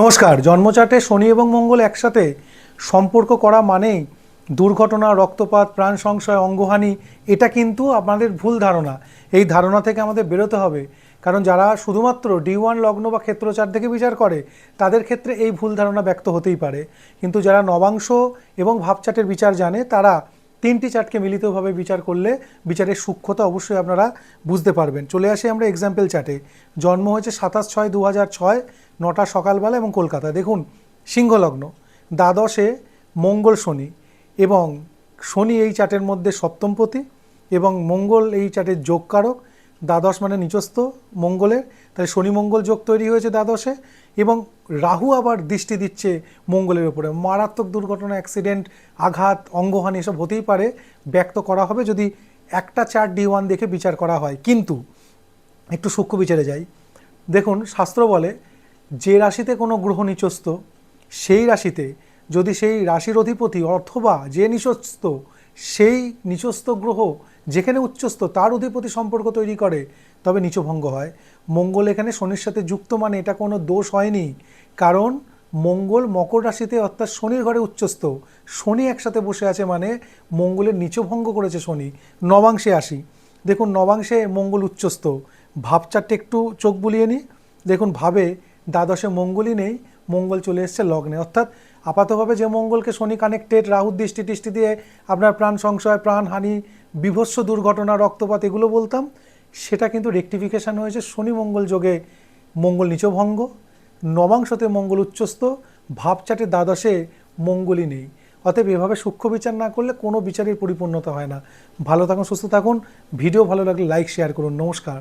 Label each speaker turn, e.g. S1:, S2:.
S1: নমস্কার, জন্মচাটে শনি এবং মঙ্গল একসাথে সম্পর্ক করা মানেই দুর্ঘটনা, রক্তপাত, প্রাণ সংশয়, অঙ্গহানি, এটা কিন্তু আপনাদের ভুল ধারণা। এই ধারণা থেকে আমাদের বেরোতে হবে। কারণ যারা শুধুমাত্র ডি ওয়ান লগ্ন বা ক্ষেত্রচার থেকে বিচার করে, তাদের ক্ষেত্রে এই ভুল ধারণা ব্যক্ত হতেই পারে। কিন্তু যারা নবাংশ এবং ভাবচাটের বিচার জানে, তারা তিনটি চার্টকে মিলিতভাবে বিচার করলে বিচারের সূক্ষ্মতা অবশ্যই আপনারা বুঝতে পারবেন। চলে আসি আমরা এক্সাম্পল চার্টে জন্ম হয়েছে সাতাশ ছয় দু হাজার ছয় নটা সকালবেলা এবং কলকাতা। দেখুন, সিংহলগ্ন, দ্বাদশে মঙ্গল শনি এবং শনি এই চার্টের মধ্যে সপ্তমপতি এবং মঙ্গল এই চার্টের যোগকারক। দ্বাদশ মানে নিচস্থ মঙ্গলের, তাহলে শনি মঙ্গল যোগ তৈরি হয়েছে দ্বাদশে এবং রাহু আবার দৃষ্টি দিচ্ছে মঙ্গলের উপরে। মারাত্মক দুর্ঘটনা অ্যাক্সিডেন্ট আঘাত, অঙ্গহানি এসব হতেই পারে, ব্যক্ত করা হবে যদি একটা চার ডি ওয়ান দেখে বিচার করা হয়। কিন্তু একটু সূক্ষ্ম বিচারে যাই। দেখুন, শাস্ত্র বলে যে রাশিতে কোনো গ্রহ নিচস্ত সেই রাশিতে যদি সেই রাশির অধিপতি অথবা যে নিচস্ত সেই নিচস্ত গ্রহ যেখানে উচ্চস্থ, তার অধিপতি সম্পর্ক তৈরি করে, তবে নিচভঙ্গ হয়। মঙ্গল এখানে শনির সাথে যুক্ত মানে এটা কোনো দোষ হয়নি। কারণ মঙ্গল মকর রাশিতে অর্থাৎ শনির ঘরে উচ্চস্থ। শনি একসাথে বসে আছে মানে মঙ্গলের নিচভঙ্গ করেছে শনি, নবাংশে আসি। দেখুন, নবাংশে মঙ্গল উচ্চস্থ। ভাবচারটা একটু চোখ বুলিয়ে নিই দেখুন, ভাবে দ্বাদশে মঙ্গলই নেই, মঙ্গল চলে এসছে লগ্নে। অর্থাৎ আপাতভাবে যে মঙ্গলকে শনি কানেক্টেড রাহুর দৃষ্টি টিষ্টি দিয়ে আপনার প্রাণ সংশয় প্রাণহানি বিভৎস দুর্ঘটনা, রক্তপাত, এগুলো বলতাম, সেটা কিন্তু রেকটিফিকেশান হয়েছে শনি মঙ্গল যোগে মঙ্গল নিচভঙ্গ, নবাংশতে মঙ্গল উচ্চস্থ, ভাবচাটে দ্বাদশে মঙ্গলই নেই। অতএব এভাবে সূক্ষ্ম বিচার না করলে কোনো বিচারের পরিপূর্ণতা হয় না। ভালো থাকুন, সুস্থ থাকুন, ভিডিও ভালো লাগলে লাইক শেয়ার করুন। নমস্কার।